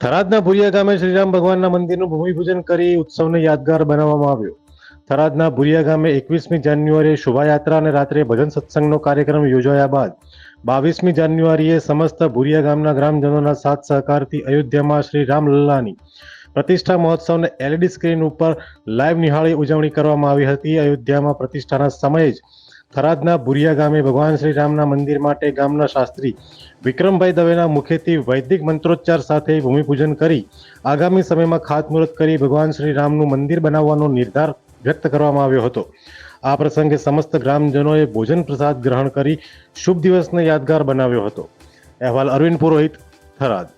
થરાદના ભુરિયા ગામે શ્રીરામ ભગવાનના મંદિરનું ભૂમિપૂજન કરી ઉત્સવને યાદગાર બનાવવામાં આવ્યો. થરાદના ભુરિયા ગામે એકવીસમી જાન્યુઆરીએ શોભાયાત્રા અને રાત્રે ભજન સત્સંગનો કાર્યક્રમ યોજાયા બાદ બાવીસમી જાન્યુઆરીએ સમસ્ત ભુરિયા ગામના ગ્રામજનોના સાથ સહકારથી અયોધ્યામાં શ્રી રામલલ્લાની પ્રતિષ્ઠા મહોત્સવને એલઈડી સ્ક્રીન ઉપર લાઈવ નિહાળી ઉજવણી કરવામાં આવી હતી. અયોધ્યામાં પ્રતિષ્ઠાના સમયે જ થરાદના ભુરિયા ગામે ભગવાન શ્રી રામના મંદિર માટે ગામના શાસ્ત્રી વિક્રમભાઈ દવેના મુખેથી વૈદિક મંત્રોચ્ચાર સાથે ભૂમિપૂજન કરી આગામી સમયમાં ખાતમુહૂર્ત કરી ભગવાન શ્રી રામનું મંદિર બનાવવાનો નિર્ધાર વ્યક્ત કરવામાં આવ્યો હતો. આ પ્રસંગે સમસ્ત ગ્રામજનોએ ભોજન પ્રસાદ ગ્રહણ કરી શુભ દિવસને યાદગાર બનાવ્યો હતો. અહેવાલ અરવિંદ પુરોહિત, થરાદ.